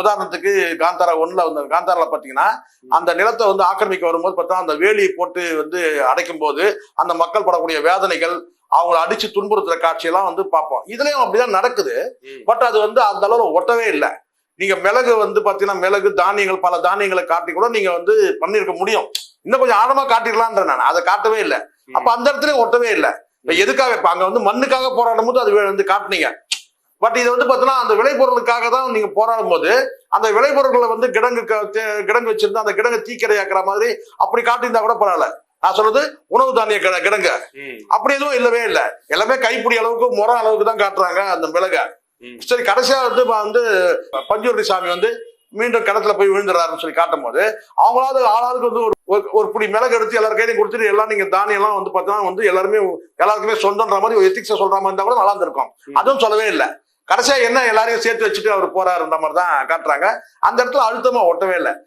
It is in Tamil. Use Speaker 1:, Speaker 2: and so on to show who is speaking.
Speaker 1: உதாரணத்துக்கு காந்தாரா ஒண்ணுல வந்து காந்தாரால பாத்தீங்கன்னா அந்த நிலத்தை வந்து ஆக்கிரமிக்க வரும்போது பார்த்தா அந்த வேலியை போட்டு வந்து அடைக்கும் போது அந்த மக்கள் படக்கூடிய வேதனைகள் அவங்கள அடிச்சு துன்புறுத்துற காட்சியெல்லாம் வந்து பார்ப்போம். இதுலயும் அப்படிதான் நடக்குது. பட் அது வந்து அந்த அளவுல ஒட்டவே இல்லை. நீங்க மிளகு வந்து பாத்தீங்கன்னா மிளகு தானியங்கள் பல தானியங்களை காட்டி கூட நீங்க வந்து பண்ணிருக்க முடியும். இன்னும் கொஞ்சம் ஆழமா காட்டிடலான்ற நான். அதை காட்டவே இல்லை. அப்ப அந்த இடத்துல ஒட்டவே இல்லை. எதுக்காக இப்ப அங்க வந்து மண்ணுக்காக போராடும் போது அது வந்து காட்டுனீங்க. பட் இது வந்து பாத்தீங்கன்னா அந்த விளைபொருளுக்காக தான் நீங்க போராடும் போது அந்த விளைபொருட்களை வந்து கிடங்கு கிடங்கு வச்சிருந்தா அந்த கிடங்கு தீக்கரையாக்குற மாதிரி அப்படி காட்டியிருந்தா கூட பரவாயில்ல. நான் சொல்றது உணவு தானிய கிட- கிடங்கு. அப்படி எதுவும் இல்லவே இல்லை. எல்லாமே கைப்பிடி அளவுக்கு முறை அளவுக்கு தான் காட்டுறாங்க அந்த மிளகை. சரி கடைசியா வந்து வந்து பஞ்சூர்ணி சாமி வந்து மீண்டும் கிணத்துல போய் விழுந்துறாருன்னு சொல்லி காட்டும் போது அவங்களாவது ஆளாளுக்கு வந்து ஒரு ஒரு- பிடி மிளகு எடுத்து எல்லாரும் கையிலையும் கொடுத்துட்டு எல்லாம் நீங்க தானியம் எல்லாம் வந்து பார்த்தீங்கன்னா வந்து எல்லாருமே எல்லாருக்குமே சொந்தன்ற மாதிரி ஒரு எத்திக்ஸை சொல்ற மாதிரி இருந்தா கூட நல்லா இருந்திருக்கும். அதுவும் சொல்லவே இல்லை. கடைசியா என்ன எல்லாரையும் சேர்த்து வச்சுட்டு அவர் போறாருன்ற மாதிரி தான் காட்டுறாங்க. அந்த இடத்துல அழுத்தமா ஒட்டவே இல்லை.